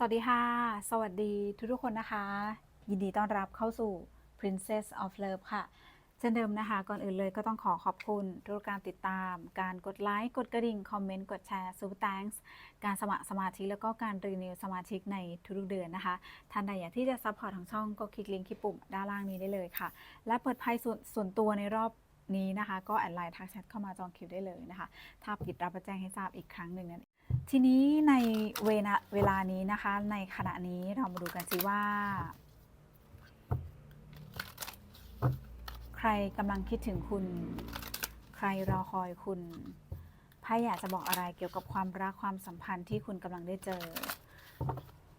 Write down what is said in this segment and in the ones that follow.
สวัสดีค่ะ สวัสดีทุกทุกๆคนนะคะ ยินดีต้อนรับเข้าสู่ Princess of Love ค่ะ เช่นเดิมนะคะ ก่อนอื่นเลยก็ต้องขอขอบคุณทุกการติดตาม การกดไลค์ กดกระดิ่ง คอมเมนต์ กดแชร์ Super Thanks การสมัครสมาชิกแล้วก็การรีนิวสมาชิกในทุกๆเดือนนะคะ ท่านใดอยากที่จะซัพพอร์ตทางช่องก็คลิกลิงก์ที่ปุ่มด้านล่างนี้ได้เลยค่ะ และเปิดไพ่ส่วนส่วนตัวในรอบนี้นะคะ ก็แอดไลน์ทักแชทเข้ามาจองคิวได้เลยนะคะ ถ้าผิดรับแจ้งให้ทราบอีกครั้งหนึ่งนั่น ทีนี้ในเวลาเวลานี้นะคะ ในขณะนี้เรามาดูกันสิว่า ใครกำลังคิดถึงคุณ ใครรอคอยคุณไพ่อยากจะบอกอะไรเกี่ยวกับความรักความสัมพันธ์ที่คุณกำลังได้เจอ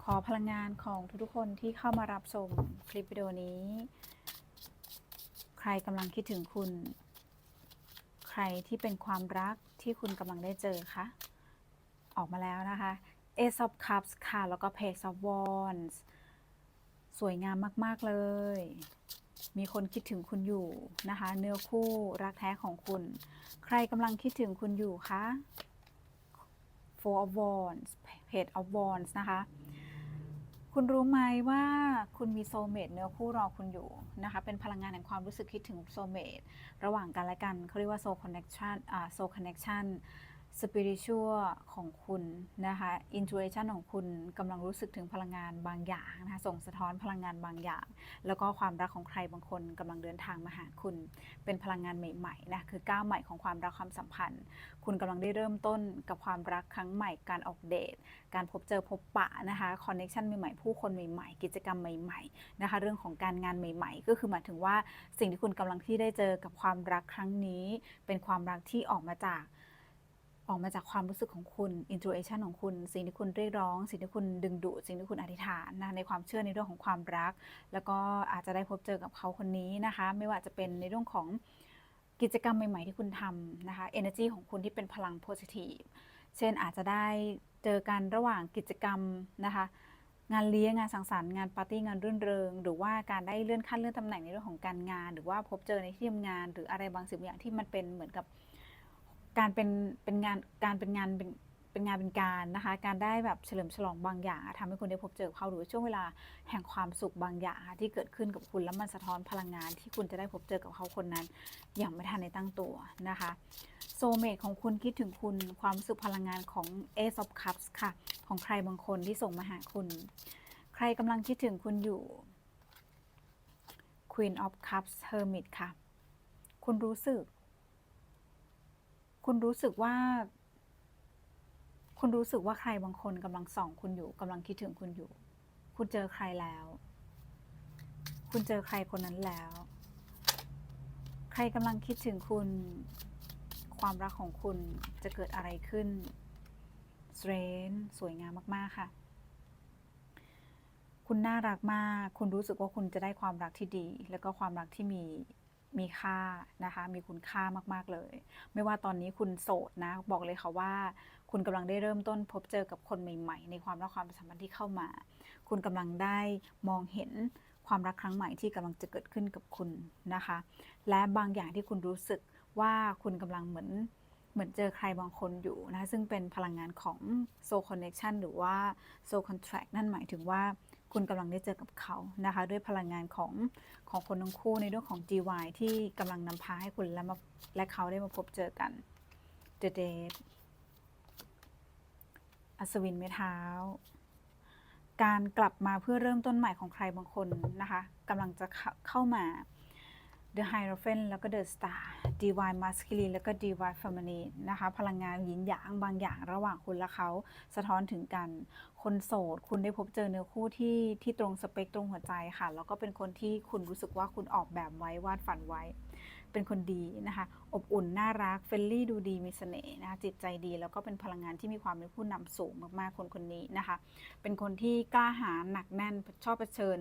ขอพลังงานของทุกๆคนที่เข้ามารับชมคลิปวิดีโอนี้ ใครกำลังคิดถึงคุณ ใครที่เป็นความรักที่คุณกำลังได้เจอคะ ออกมาแล้วนะคะ Ace of Cups ค่ะ แล้วก็ Page of Wands สวยงามมาก ๆ เลย มีคนคิดถึงคุณอยู่นะคะ เนื้อคู่รักแท้ของคุณ ใครกำลังคิดถึงคุณอยู่คะ Four of Wands Page of Wands นะคะ คุณรู้ไหมว่าคุณมีโซเมตเนื้อคู่รอคุณอยู่นะคะ เป็นพลังงานแห่งความรู้สึกคิดถึงโซเมตระหว่างกันและกันเขาเรียกว่าโซคอนเน t ชันอ่าโซคอนเน t ชัน สปิริชัวของคุณนะคะอินทูเ t ชันของคุณกำลังรู้สึกถึงพลังงานบางอย่างนะคะส่งสะท้อนพลังงานบางอย่าง แล้วก็ความรักของใครบางคนกำลังเดินทางมาหาคุณ เป็นพลังงานใหม่ๆนะคือก้าวใหม่ของความรักความสัมพันธ์ คุณกำลังได้เริ่มต้นกับความรักครั้งใหม่ การออกเดท การพบเจอพบปะนะคะคอนเน็ชันใหม่ๆผู้คนใหม่ๆ กิจกรรมใหม่ๆนะคะเรื่องของการงานใหม่ ๆ ก็คือหมายถึงว่าสิ่งที่คุณกำลังที่ได้เจอกับความรักครั้งนี้ เป็นความรักที่ออกมาจาก ออกมาจากความรู้สึกของคุณ intuition ของคุณ สิ่งที่คุณเรียกร้อง สิ่งที่คุณดึงดูดสิ่งที่คุณอธิษฐานนะในความเชื่อในเรื่องของความรัก แล้วก็อาจจะได้พบเจอกับเขาคนนี้นะคะ ไม่ว่าจะเป็นในเรื่องของกิจกรรมใหม่ ๆ ที่คุณทำนะคะ energy ของคุณที่เป็นพลัง positive เช่นอาจจะได้เจอกันระหว่างกิจกรรมนะคะงานเลี้ยงงานสังสรรค์งานปาร์ตี้งานรื่นเริง หรือว่าการได้เลื่อนขั้นเลื่อนตำแหน่งในเรื่องของการงาน หรือว่าพบเจอในที่ทำงาน หรืออะไรบางสิ่งบางอย่างที่มันเป็นเหมือนกับ การเป็นเป็นงานการเป็นงานเป็นเป็นงานเป็นการนะคะ การได้แบบเฉลิมฉลองบางอย่างทำให้คุณได้พบเจอเขาหรือช่วงเวลาแห่งความสุขบางอย่างที่เกิดขึ้นกับคุณแล้วมันสะท้อนพลังงานที่คุณจะได้พบเจอกับเขาคนนั้น อย่างไม่ทันในตั้งตัวนะคะโซเมตของคุณคิดถึงคุณความรู้สึกพลังงานของ Ace of Cups ค่ะ ของใครบางคนที่ส่งมาหาคุณ ใครกำลังคิดถึงคุณอยู่ Queen of Cups Hermit ค่ะ คุณรู้สึก คุณรู้สึกว่า คุณรู้สึกว่าใครบางคนกำลังส่องคุณอยู่กำลังคิดถึงคุณอยู่ คุณเจอใครแล้ว คุณเจอใครคนนั้นแล้ว ใครกำลังคิดถึงคุณ ความรักของคุณจะเกิดอะไรขึ้นสเตรนสวยงามมาก ๆ ค่ะ คุณน่ารักมาก คุณรู้สึกว่าคุณจะได้ความรักที่ดี แล้วก็ความรักที่มี มีค่านะคะมีคุณค่ามาก ๆ เลย ไม่ว่าตอนนี้คุณโสดนะบอกเลยค่ะว่า คุณกำลังได้เริ่มต้นพบเจอกับคนใหม่ ๆ ในความรักความสัมพันธ์ที่เข้ามา คุณกำลังได้มองเห็นความรักครั้งใหม่ที่กำลังจะเกิดขึ้นกับคุณนะคะ และบางอย่างที่คุณรู้สึกว่าคุณกำลังเหมือนเหมือนเจอใครบางคนอยู่นะคะซึ่งเป็นพลังงานของ soul connection หรือว่า soul contract นั่นหมายถึงว่า คุณกำลังได้เจอกับเขานะคะ ด้วยพลังงานของของคนทั้งคู่ในเรื่องของ GY ที่กำลังนำพาให้คุณและมาและเขาได้มาพบเจอกัน The Date อัศวินไม้เท้า การกลับมาเพื่อเริ่มต้นใหม่ของใครบางคนนะคะกำลังจะเข้เข้ามา The Hierophant แล้วก็ The Star Divine Masculine แล้วก็ Divine Feminine นะคะ พลังงานหยินหยางบางอย่างระหว่างคุณและเขาสะท้อนถึงกัน คนโสด คุณได้พบเจอเนื้อคู่ที่ที่ตรงสเปคตรงหัวใจค่ะ แล้วก็เป็นคนที่คุณรู้สึกว่าคุณออกแบบไว้วาดฝันไว้ เป็นคนดีนะคะ อบอุ่น น่ารัก เฟรนลี่ดูดีมีเสน่ห์นะคะจิตใจดีแล้วก็เป็นพลังงานที่มีความเป็นผู้นำสูงมากๆคนคนนี้นะคะ เป็นคนที่กล้าหาญหนักแน่นชอบเผชิญ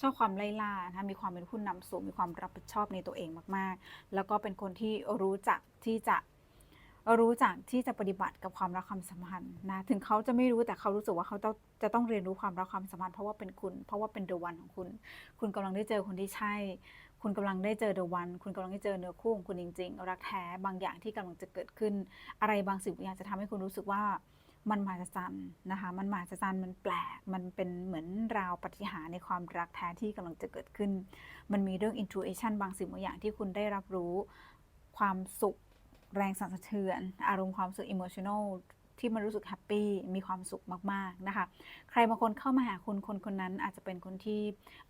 ชอบความไล่ล่านะคะมีความเป็นผู้นำสูง มีความรับผิดชอบในตัวเองมากๆ แล้วก็เป็นคนที่รู้จักที่จะรู้จักที่จะปฏิบัติกับความรักความสัมพันธ์นะถึงเขาจะไม่รู้แต่เขารู้สึกว่าเขาต้องจะต้องเรียนรู้ความรักความสัมพันธ์เพราะว่าเป็นคุณ เพราะว่าเป็นเดอะวันของคุณ คุณกำลังได้เจอคนที่ใช่ คุณกำลังได้เจอเดอะวัน คุณกำลังได้เจอเนื้อคู่ของคุณจริง ๆ รักแท้บางอย่างที่กำลังจะเกิดขึ้น อะไรบางสิ่งบางอย่างจะทำให้คุณรู้สึกว่ามันมหัศจรรย์นะคะ มันมหัศจรรย์มันแปลก มันเป็นเหมือนราวปฏิหารในความรักแท้ที่กำลังจะเกิดขึ้น มันมีเรื่อง intuition บางสิ่งบางอย่างที่คุณได้รับรู้ความสุข แรงสั่นสะเทือน อารมณ์ความสึก emotional ที่มันรู้สึกแฮปปี้มีความสุขมากๆนะคะ ใครบางคนเข้ามาหาคุณคนคนนั้นอาจจะเป็นคนที่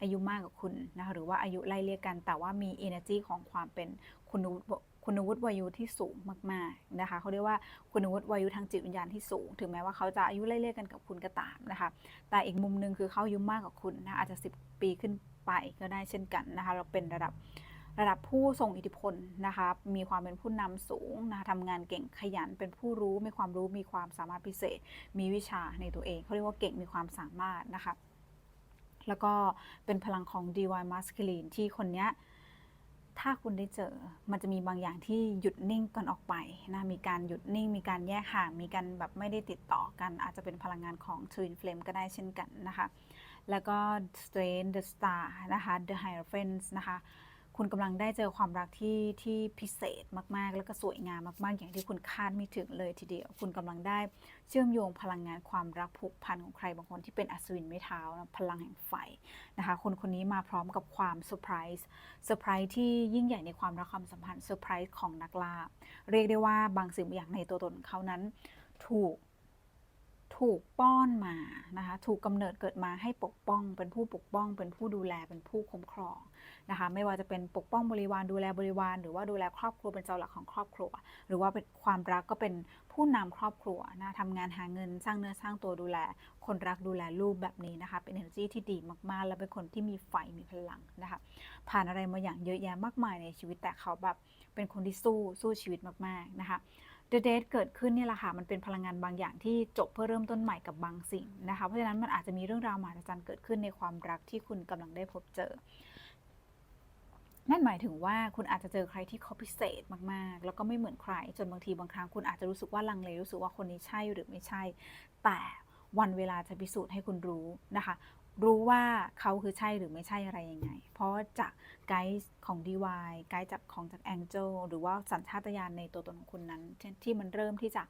อายุมากกว่าคุณนะคะหรือว่าอายุไล่เรียกกันแต่ว่ามี energy ของความเป็นคุณวุฒิคุณวุฒิวัยุที่สูงมากๆนะคะเขาเรียกว่าคุณวุฒิวัยุทางจิตวิญญาณที่สูง ถึงแม้ว่าเขาจะอายุไล่เรียกกันกับคุณก็ตามนะคะ แต่อีกมุมหนึ่งคือเขาอายุมากกว่าคุณนะอาจจะ 10 ปีขึ้นไปก็ได้เช่นกันนะคะ เราเป็นระดับ ระดับผู้ทรงอิทธิพลนะคะ มีความเป็นผู้นำสูงนะคะทำงานเก่งขยัน เป็นผู้รู้ มีความรู้ มีความสามารถพิเศษ มีวิชาในตัวเอง เขาเรียกว่าเก่ง มีความสามารถนะคะ แล้วก็เป็นพลังของ diy Masculine ที่คนเนี้ย ถ้าคุณได้เจอ มันจะมีบางอย่างที่หยุดนิ่งก่อนออกไปนะ มีการหยุดนิ่ง มีการแยกห่าง มีการแบบไม่ได้ติดต่อกัน อาจจะเป็นพลังงานของ Twin Flame ก็ได้เช่นกันนะคะ แล้วก็ Strange the Star นะคะ The Hierophant นะคะ คุณกำลังได้เจอความรักที่ที่พิเศษมากๆ แล้วก็สวยงามมากๆ อย่างที่คุณคาดไม่ถึงเลยทีเดียว คุณกำลังได้เชื่อมโยงพลังงานความรักผูกพันของใครบางคนที่เป็นอัศวินไม้เท้านะพลังแห่งไฟนะคะ คนคนนี้มาพร้อมกับความเซอร์ไพรส์เซอร์ไพรส์ที่ยิ่งใหญ่ในความรักความสัมพันธ์เซอร์ไพรส์ของนักล่าเรียกได้ว่าบางสิ่งบางอย่างในตัวตนเขานั้นถูก ถูกป้อนมานะคะ ถูกกำเนิดเกิดมาให้ปกป้อง เป็นผู้ปกป้อง เป็นผู้ดูแล เป็นผู้คุ้มครองนะคะ ไม่ว่าจะเป็นปกป้องบริวาร ดูแลบริวาร หรือว่าดูแลครอบครัวเป็นเสาหลักของครอบครัว หรือว่าเป็นความรักก็เป็นผู้นำครอบครัวนะทำงานหาเงินสร้างเนื้อสร้างตัวดูแล คนรักดูแลลูกแบบนี้นะคะ เป็น energy ที่ดีมากๆ และเป็นคนที่มีไฟ มีพลังนะคะ ผ่านอะไรมาอย่างเยอะแยะมากมายในชีวิตแต่เขาแบบเป็นคนที่สู้สู้ชีวิตมากๆนะคะ The Date เกิดขึ้นเนี่ยแหละค่ะมันเป็นพลังงานบางอย่างที่จบเพื่อเริ่มต้นใหม่กับบางสิ่งนะคะเพราะฉะนั้นมันอาจจะมีเรื่องราวมหัศจรรย์เกิดขึ้นในความรักที่คุณกำลังได้พบเจอ นั่นหมายถึงว่าคุณอาจจะเจอใครที่เขาพิเศษมากๆ แล้วก็ไม่เหมือนใคร จนบางทีบางครั้งคุณอาจจะรู้สึกว่าลังเลรู้สึกว่าคนนี้ใช่หรือไม่ใช่ แต่วันเวลาจะพิสูจน์ให้คุณรู้นะคะ รู้ว่าเขาคือใช่หรือไม่ใช่อะไรยังไง เพราะจากไกด์ของ DY ไกด์จากของจาก Angel หรือว่าสัญชาตญาณในตัวตนของคุณนั้นที่ที่มันเริ่มที่จะ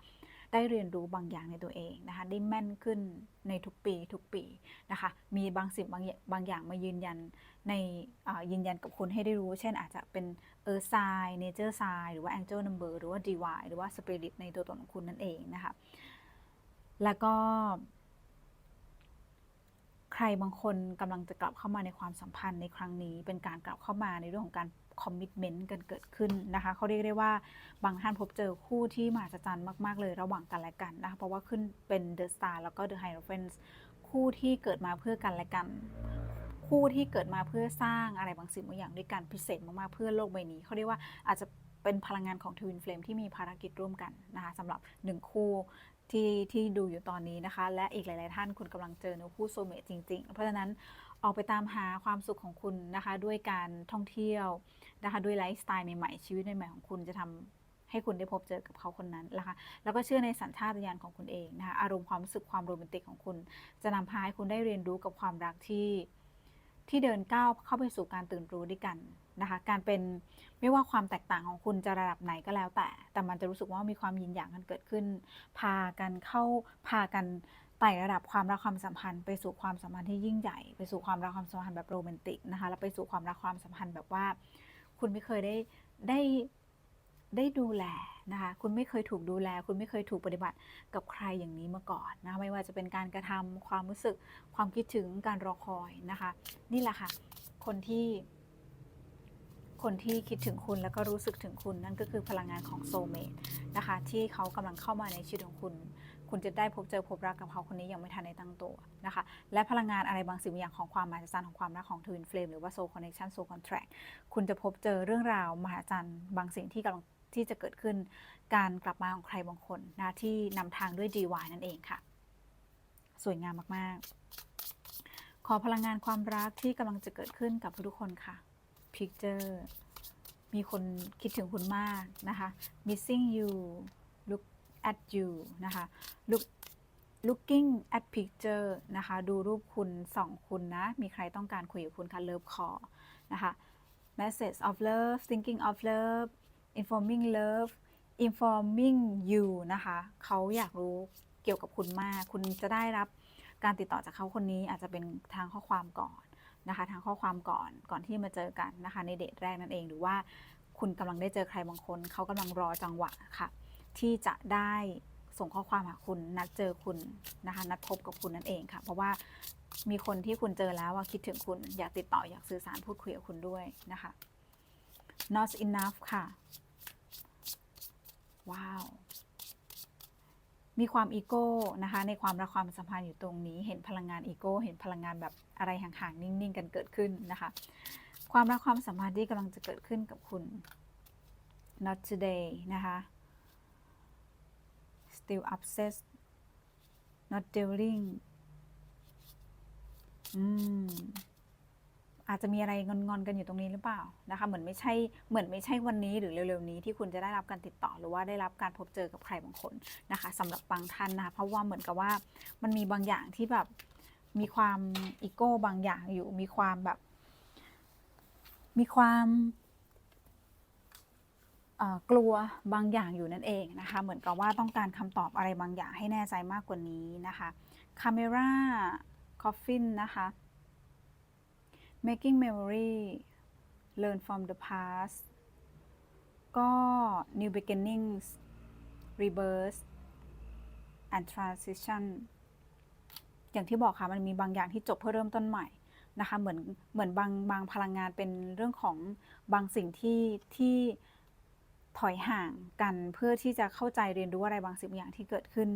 ได้เรียนรู้บางอย่างในตัวเองนะคะ ได้แม่นขึ้นในทุกปีทุกปีนะคะ มีบางสิ่งบางอย่างบางอย่างมายืนยันในยืนยันกับคุณให้ได้รู้ เช่นอาจจะเป็นเออร์ไซน์เนเจอร์ไซน์หรือว่า Angel Number หรือว่า DY หรือว่า Spirit ในตัวตนของคุณนั่นเองนะคะ แล้วก็ ใครบางคนกำลังจะกลับเข้ามาในความสัมพันธ์ในครั้งนี้ เป็นการกลับเข้ามาในเรื่องของการคอมมิชเมนต์กันเกิดขึ้นนะคะเขาเรียกได้ว่าบางท่านพบเจอคู่ที่มหัศจรรย์มาก ๆ เลยระหว่างกันและกันนะคะเพราะว่าขึ้นเป็นเดอะสตาร์แล้วก็เดอะไฮโรเฟนส์คู่ที่เกิดมาเพื่อกันและกัน คู่ที่เกิดมาเพื่อสร้างอะไรบางสิ่งบางอย่างด้วยกันพิเศษมาก ๆ เพื่อโลกใบนี้เขาเรียกว่าอาจจะเป็นพลังงานของทวินเฟลมที่มีภารกิจร่วมกันนะคะสำหรับหนึ่งคู่ ที่ที่ดูอยู่ตอนนี้นะคะ และอีกหลาย ๆ ท่านคุณกำลังเจอเนื้อคู่โซเมตจริง ๆ เพราะฉะนั้นออกไปตามหาความสุขของคุณนะคะ ด้วยการท่องเที่ยวนะคะด้วยไลฟ์สไตล์ใหม่ ๆ ชีวิตใหม่ ๆ ของคุณจะทำให้คุณได้พบเจอกับเขาคนนั้นนะคะ แล้วก็เชื่อในสัญชาตญาณของคุณเองนะคะ อารมณ์ความรู้สึกความโรแมนติกของคุณ จะนำพาให้คุณได้เรียนรู้กับความรักที่ที่เดินก้าวเข้าไปสู่การตื่นรู้ด้วยกัน นะคะ การเป็นไม่ว่าความแตกต่างของคุณจะระดับไหนก็แล้วแต่ แต่มันจะรู้สึกว่ามีความยินหยางกันเกิดขึ้น พากันเข้าพากันไต่ระดับความรักความสัมพันธ์ไปสู่ความสัมพันธ์ที่ยิ่งใหญ่ ไปสู่ความรักความสัมพันธ์แบบโรแมนติกนะคะแล้วไปสู่ความรักความสัมพันธ์แบบว่า คุณไม่เคยได้ได้ได้ดูแลนะคะคุณไม่เคยถูกดูแล คุณไม่เคยถูกปฏิบัติกับใครอย่างนี้มาก่อนนะคะไม่ว่าจะเป็นการกระทำความรู้สึกความคิดถึงการรอคอยนะคะ นี่แหละค่ะ คนที่ คนที่คิดถึงคุณแล้วก็รู้สึกถึงคุณนั่นก็คือพลังงานของโซเมตนะคะที่เขากำลังเข้ามาในชีวิตของคุณ คุณจะได้พบเจอพบรักกับเขาคนนี้ยังไม่ทันในตั้งตัวนะคะ และพลังงานอะไรบางสิ่งบางอย่างของความมหัศจรรย์ของความรักของทวินเฟลมหรือว่าโซคอนเน c ชันโซคอนแทรคคุณจะพบเจอเรื่องราวมหัศจรรย์บางสิ่งที่กำลังที่จะเกิดขึ้น การกลับมาของใครบางคนนะที่นำทางด้วย DY นั่นเองค่ะ สวยงามมากๆ ขอพลังงานความรักที่กำลังจะเกิดขึ้นกับทุกคนค่ะ Picture มีคนคิดถึงคุณมากนะคะ missing you look at you นะคะ look looking at picture นะคะ ดูรูปคุณสองคุณนะ มีใครต้องการคุยกับคุณคะ love call นะคะ message of love thinking of love informing love informing you นะคะ เขาอยากรู้เกี่ยวกับคุณมาก คุณจะได้รับการติดต่อจากเขาคนนี้อาจจะเป็นทางข้อความก่อน นะคะทางข้อความก่อนก่อนที่มาเจอกันนะคะในเดทแรกนั่นเองหรือว่าคุณกำลังได้เจอใครบางคน เขากำลังรอจังหวะค่ะ ที่จะได้ส่งข้อความหาคุณนัดเจอคุณนะคะ นัดพบกับคุณนั่นเองค่ะ เพราะว่ามีคนที่คุณเจอแล้วว่าคิดถึงคุณอยากติดต่ออยากสื่อสารพูดคุยกับคุณด้วยนะคะ not enough ค่ะ ว้าว มีความอีโก้นะคะ ในความรักความสัมพันธ์อยู่ตรงนี้ เห็นพลังงานอีโก้ เห็นพลังงานแบบ อะไรห่างๆ นิ่งๆ กันเกิดขึ้นนะคะ ความรักความสัมพันธ์ที่กำลังจะเกิดขึ้นกับคุณ not today นะคะ still obsessed not dealing อืมอาจจะมีอะไรงอนๆกันอยู่ตรงนี้หรือเปล่านะคะเหมือนไม่ใช่เหมือนไม่ใช่วันนี้หรือเร็วๆนี้ที่คุณจะได้รับการติดต่อหรือว่าได้รับการพบเจอกับใครบางคนนะคะสำหรับบางท่านนะคะเพราะว่าเหมือนกับว่ามันมีบางอย่างที่แบบ มีความอีโก้บางอย่างอยู่ มีความแบบ มีความกลัวบางอย่างอยู่นั่นเองนะคะ เหมือนกับว่าต้องการคำตอบอะไรบางอย่างให้แน่ใจมากกว่านี้นะคะ Camera Coffin นะคะ making memory learn from the past ก็ new beginnings rebirth and transition อย่างที่บอกค่ะมันมีบางอย่างที่จบเพื่อเริ่มต้นใหม่นะคะเหมือนเหมือนบางบางพลังงานเป็นเรื่องของบางสิ่งที่ที่ถอยห่างกันเพื่อที่จะเข้าใจเรียนรู้อะไรบางสิ่งบอย่างที่เกิดขึ้น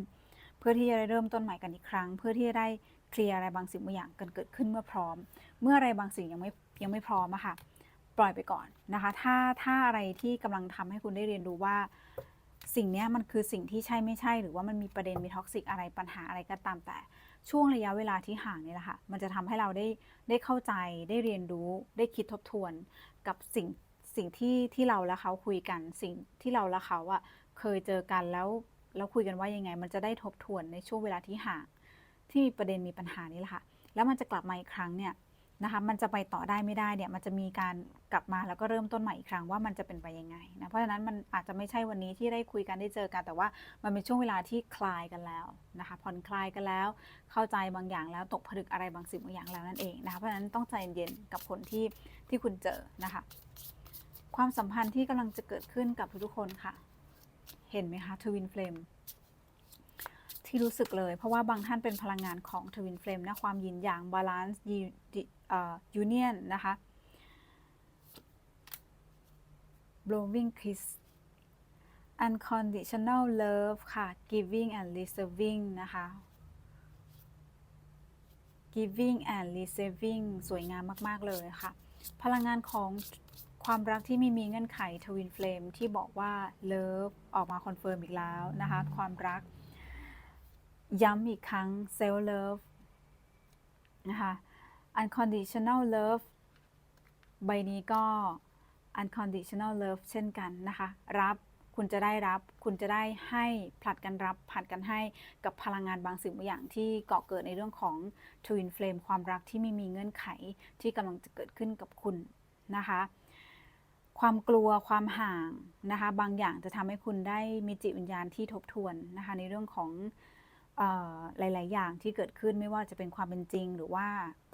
เพื่อที่จะได้เริ่มต้นใหม่กันอีกครั้ง เพื่อที่จะได้เคลียร์อะไรบางสิ่งบางอย่างกันเกิดขึ้นเมื่อพร้อม เมื่ออะไรบางสิ่งยังไม่ยังไม่พร้อมอะค่ะปล่อยไปก่อนนะคะถ้าถ้าอะไรที่กำลังทำให้คุณได้เรียนรู้ว่า สิ่งนี้มันคือสิ่งที่ใช่ไม่ใช่ หรือว่ามันมีประเด็นมีท็อกซิกอะไรปัญหาอะไรก็ตามแต่ ช่วงระยะเวลาที่ห่างนี่แหละค่ะ มันจะทำให้เราได้ได้เข้าใจได้เรียนรู้ได้คิดทบทวนกับสิ่งสิ่งที่ที่เราและเขาคุยกันสิ่งที่เราและเขาอะเคยเจอกันแล้วแล้วคุยกันว่ายังไง มันจะได้ทบทวนในช่วงเวลาที่ห่างที่มีประเด็นมีปัญหานี่แหละค่ะ แล้วมันจะกลับมาอีกครั้งเนี่ย นะคะมันจะไปต่อได้ไม่ได้เนี่ยมันจะมีการกลับมาแล้วก็เริ่มต้นใหม่อีกครั้งว่ามันจะเป็นไปยังไงนะเพราะฉะนั้นมันอาจจะไม่ใช่วันนี้ที่ได้คุยกันได้เจอกัน แต่ว่ามันเป็นช่วงเวลาที่คลายกันแล้วนะคะผ่อนคลายกันแล้ว เข้าใจบางอย่างแล้วตกผลึกอะไรบางสิ่งบางอย่างแล้วนั่นเองนะคะเพราะฉะนั้นต้องใจเย็นกับคนที่ที่คุณเจอนะคะความสัมพันธ์ที่กำลังจะเกิดขึ้นกับทุกๆคนค่ะ เห็นไหมคะทวินเฟลม ที่รู้สึกเลย เพราะว่าบางท่านเป็นพลังงานของทวินเฟลมนะความยินอย่างบาลานซ์ยูเนียนนะคะ blowing kiss unconditional love ค่ะ giving and receiving นะคะ giving and receiving สวยงามมาก ๆ เลยค่ะ พลังงานของความรักที่ไม่มีเงื่อนไขทวินเฟลมที่บอกว่า love ออกมาคอนเฟิร์มอีกแล้วนะคะ ความรัก ย้ำอีกครั้ง self love นะคะ unconditional love ใบนี้ก็ unconditional love เช่นกันนะคะ รับคุณจะได้รับ คุณจะได้ให้ผลัดกันรับผลัดกันให้กับพลังงานบางสิ่งบางอย่างที่เกาะเกิดในเรื่องของ twin flame ความรักที่ไม่มีเงื่อนไขที่กำลังจะเกิดขึ้นกับคุณนะคะ ความกลัวความห่างนะคะ บางอย่างจะทำให้คุณได้มีจิตวิญญาณที่ทบทวนนะคะ ในเรื่องของ หลาย ๆ อย่างที่เกิดขึ้นไม่ว่าจะเป็นความเป็นจริง หรือว่า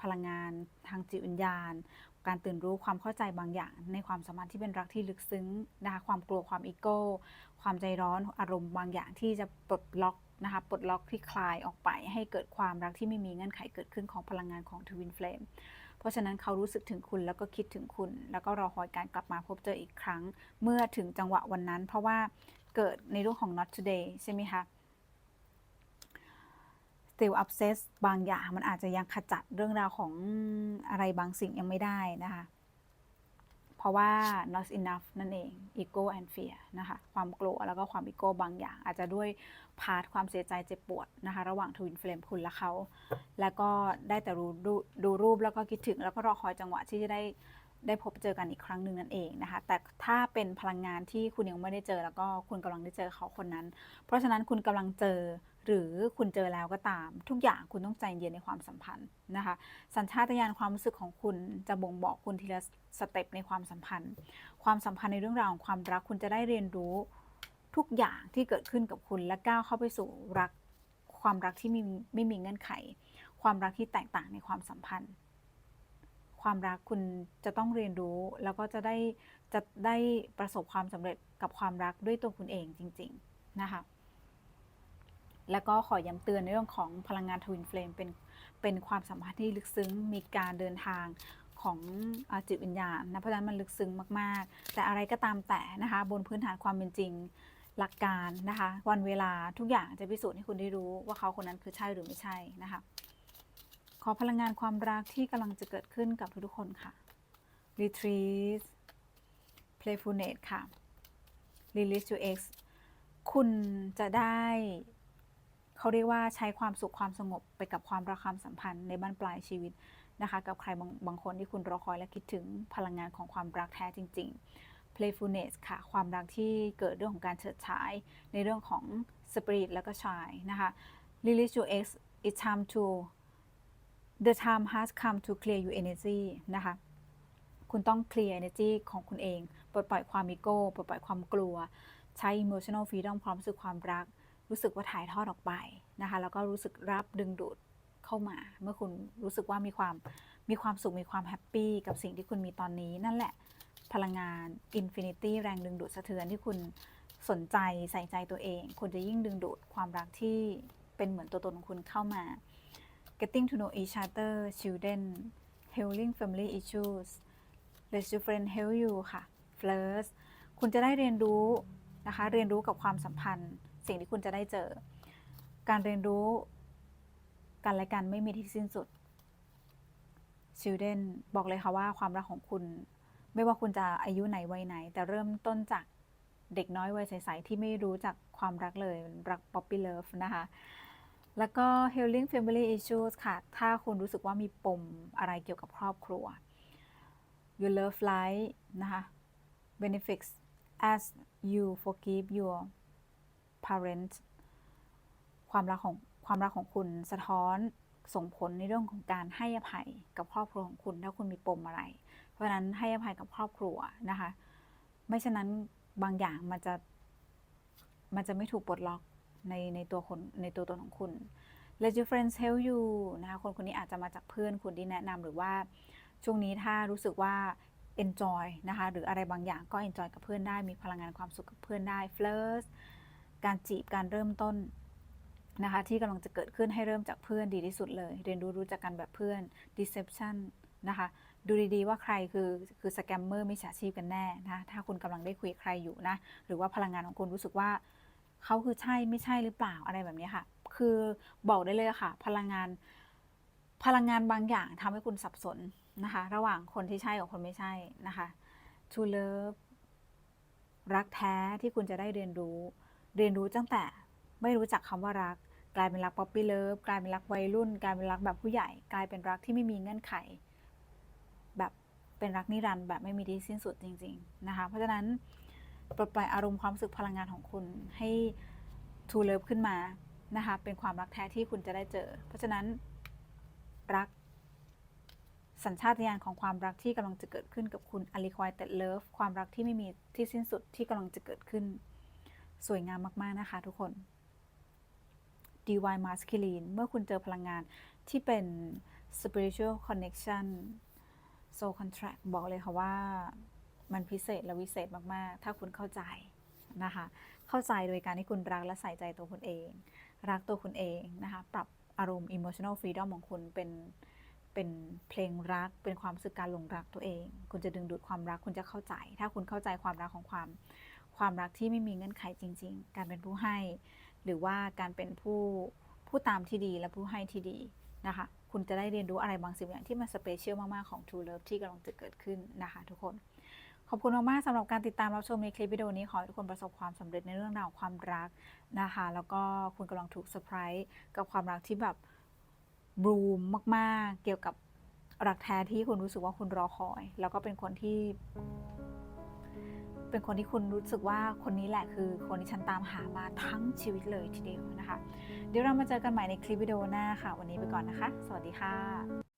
พลังงานทางจิตวิญญาณ การตื่นรู้ความเข้าใจบางอย่าง ในความสัมพันธ์ที่เป็นรักที่ลึกซึ้งนะคะความกลัวความอีโก้ ความใจร้อนอารมณ์บางอย่างที่จะปลดล็อกนะคะปลดล็อกที่คลายออกไป ให้เกิดความรักที่ไม่มีเงื่อนไขเกิดขึ้นของพลังงานของทวินเฟลมเพราะฉะนั้นเขารู้สึกถึงคุณแล้วก็คิดถึงคุณ แล้วก็รอคอยการกลับมาพบเจออีกครั้ง เมื่อถึงจังหวะวันนั้น เพราะว่าเกิดในเรื่องของ not today ใช่ไหมคะ still obsess บางอย่างมันอาจจะยังขจัดเรื่องราวของอะไรบางสิ่งยังไม่ได้นะคะ เพราะว่า not enough นั่นเอง ego and fear นะคะ ความกลัวแล้วก็ความ ego บางอย่าง อาจจะด้วยพาร์ทความเสียใจเจ็บปวดนะคะ ระหว่าง twin flame คุณและเขา แล้วก็ได้แต่รู้ดูดูรูปแล้วก็คิดถึง แล้วก็รอคอยจังหวะที่จะได้ ได้พบเจอกันอีกครั้งหนึ่งนั่นเองนะคะ แต่ถ้าเป็นพลังงานที่คุณยังไม่ได้เจอ แล้วก็คุณกำลังได้เจอเขาคนนั้น เพราะฉะนั้นคุณกำลังเจอหรือคุณเจอแล้วก็ตาม ทุกอย่างคุณต้องใจเย็นในความสัมพันธ์นะคะ สัญชาตญาณความรู้สึกของคุณจะบ่งบอกคุณทีละสเต็ปในความสัมพันธ์ ความสัมพันธ์ในเรื่องราวของความรักคุณจะได้เรียนรู้ทุกอย่างที่เกิดขึ้นกับคุณและก้าวเข้าไปสู่รักความรักที่มีไม่มีเงื่อนไข ความรักที่แตกต่างในความสัมพันธ์ ความรักคุณจะต้องเรียนรู้ แล้วก็จะได้จะได้ประสบความสำเร็จกับความรักด้วยตัวคุณเองจริง ๆ นะคะแล้วก็ขอย้ำเตือนในเรื่องของพลังงานทวินเฟลมเป็นเป็นความสัมพันธ์ที่ลึกซึ้งมีการเดินทางของอจิตวิญญาณนะเพราะฉะนั้นมันลึกซึ้งมากๆ แต่อะไรก็ตามแต่นะคะบนพื้นฐานความเป็นจริงหลักการนะคะ วันเวลาทุกอย่างจะพิสูจน์ให้คุณได้รู้ว่าเขาคนนั้นคือใช่หรือไม่ใช่นะคะ อพลังงานความรักที่กำลังจะเกิดขึ้นกับทุกๆคนค่ะ retreat playfulness ค่ะ release your ex คุณจะได้เขาเรียกว่าใช้ความสุขความสงบไปกับความรักความสัมพันธ์ในบ้านปลายชีวิตนะคะ กับใครบางบางคนที่คุณรอคอยและคิดถึงพลังงานของความรักแท้จริง ๆ playfulness ค่ะ ความรักที่เกิดเรื่องของการเฉิดฉาย ในเรื่องของ spirit แล้วก็ shy นะคะ release your ex it's time to the time has come to clear your energy นะคะ คุณต้องเคลียร์ energy ของคุณเอง ปลดปล่อยความอีโก้ ปลดปล่อยความกลัว ใช้ emotional freedom ความรู้สึกความรัก รู้สึกว่าถ่ายทอดออกไปนะคะ แล้วก็รู้สึกรับดึงดูดเข้ามา เมื่อคุณรู้สึกว่ามีความ มีความสุข มีความแฮปปี้กับสิ่งที่คุณมีตอนนี้ นั่นแหละ พลังงาน infinity แรงดึงดูดสะเทือนที่คุณสนใจใส่ใจตัวเอง คุณจะยิ่งดึงดูดความรักที่เป็นเหมือนตัวตนของคุณเข้ามา getting to know each other children healing family issues let your friend help you ค่ะ first คุณจะได้เรียนรู้นะคะ เรียนรู้กับความสัมพันธ์ สิ่งที่คุณจะได้เจอ การเรียนรู้กันและกันไม่มีที่สิ้นสุด children บอกเลยค่ะว่าความรักของคุณ ไม่ว่าคุณจะอายุไหนวัยไหน แต่เริ่มต้นจากเด็กน้อยวัยใส ๆ ที่ไม่รู้จักความรักเลย รัก puppy love นะคะ แล้วก็ healing family issues ค่ะ ถ้าคุณรู้สึกว่ามีปมอะไรเกี่ยวกับครอบครัว your love life นะคะ benefits as you forgive your parents ความรักของความรักของคุณสะท้อนส่งผลในเรื่องของการให้อภัยกับครอบครัวของคุณ ถ้าคุณมีปมอะไร เพราะฉะนั้นให้อภัยกับครอบครัวนะคะ ไม่ฉะนั้นบางอย่างมันจะมันจะไม่ถูกปลดล็อก ในในตัวคนในตัวตนของคุณ Let your friends help you นะคะคนคนนี้อาจจะมาจากเพื่อนคุณที่แนะนำหรือว่าช่วงนี้ถ้ารู้สึกว่า enjoy นะคะหรืออะไรบางอย่างก็ enjoy กับเพื่อนได้มีพลังงานความสุขกับเพื่อนได้ flirt การจีบการเริ่มต้นนะคะที่กำลังจะเกิดขึ้นให้เริ่มจากเพื่อนดีที่สุดเลย เรียนรู้รู้จักกันแบบเพื่อน deception นะคะดูดีๆว่าใครคือคือสแกมเมอร์มิจฉาชีพกันแน่นะคะถ้าคุณกำลังได้คุยกับใครอยู่นะหรือว่าพลังงานของคุณรู้สึกว่า เขาคือใช่ไม่ใช่หรือเปล่าอะไรแบบนี้ค่ะ คือบอกได้เลยค่ะ พลังงาน พลังงานบางอย่างทำให้คุณสับสนนะคะ ระหว่างคนที่ใช่กับคนไม่ใช่นะคะ to love รักแท้ที่คุณจะได้เรียนรู้ เรียนรู้ตั้งแต่ไม่รู้จักคำว่ารัก กลายเป็นรักป๊อปปี้เลิฟกลายเป็นรักวัยรุ่น กลายเป็นรักแบบผู้ใหญ่ กลายเป็นรักที่ไม่มีเงื่อนไข แบบเป็นรักนิรันดร์แบบไม่มีที่สิ้นสุดจริง ๆ นะคะ เพราะฉะนั้น ปลดปล่อยอารมณ์ความรู้สึกพลังงานของคุณให้ทูเลิฟขึ้นมานะคะ เป็นความรักแท้ที่คุณจะได้เจอ เพราะฉะนั้นรักสัญชาตญาณของความรักที่กำลังจะเกิดขึ้นกับคุณ unrequited love ความรักที่ไม่มีที่สิ้นสุดที่กำลังจะเกิดขึ้น สวยงามมาก ๆ นะคะทุกคน divine masculine เมื่อคุณเจอพลังงานที่เป็น spiritual connection soul contract บอกเลยค่ะว่า มันพิเศษและวิเศษมากๆ ถ้าคุณเข้าใจนะคะ เข้าใจโดยการที่คุณรักและใส่ใจตัวคุณเอง รักตัวคุณเองนะคะ ปรับอารมณ์ emotional freedom ของคุณเป็นเป็นเพลงรัก เป็นความรู้สึกการหลงรักตัวเอง คุณจะดึงดูดความรัก คุณจะเข้าใจ ถ้าคุณเข้าใจความรักของความ ความรักที่ไม่มีเงื่อนไขจริง ๆ การเป็นผู้ให้ หรือว่าการเป็นผู้ผู้ตามที่ดีและผู้ให้ที่ดีนะคะ คุณจะได้เรียนรู้อะไรบางสิ่งอย่างที่มันสเปเชียลมาก ๆ ของ True Love ที่กำลังจะเกิดขึ้นนะคะทุกคน ขอบคุณมากๆสำหรับการติดตามรับชมในคลิปวิดีโอนี้ขอให้ทุกคนประสบความสำเร็จในเรื่องราวความรักนะคะ แล้วก็คุณกำลังถูกเซอร์ไพรส์กับความรักที่แบบบูมมาก ๆ เกี่ยวกับรักแท้ที่คุณรู้สึกว่าคุณรอคอย แล้วก็เป็นคนที่ เป็นคนที่คุณรู้สึกว่าคนนี้แหละคือคนที่ฉันตามหามาทั้งชีวิตเลยทีเดียวนะคะ เดี๋ยวเรามาเจอกันใหม่ในคลิปวิดีโอหน้าค่ะ วันนี้ไปก่อนนะคะ สวัสดีค่ะ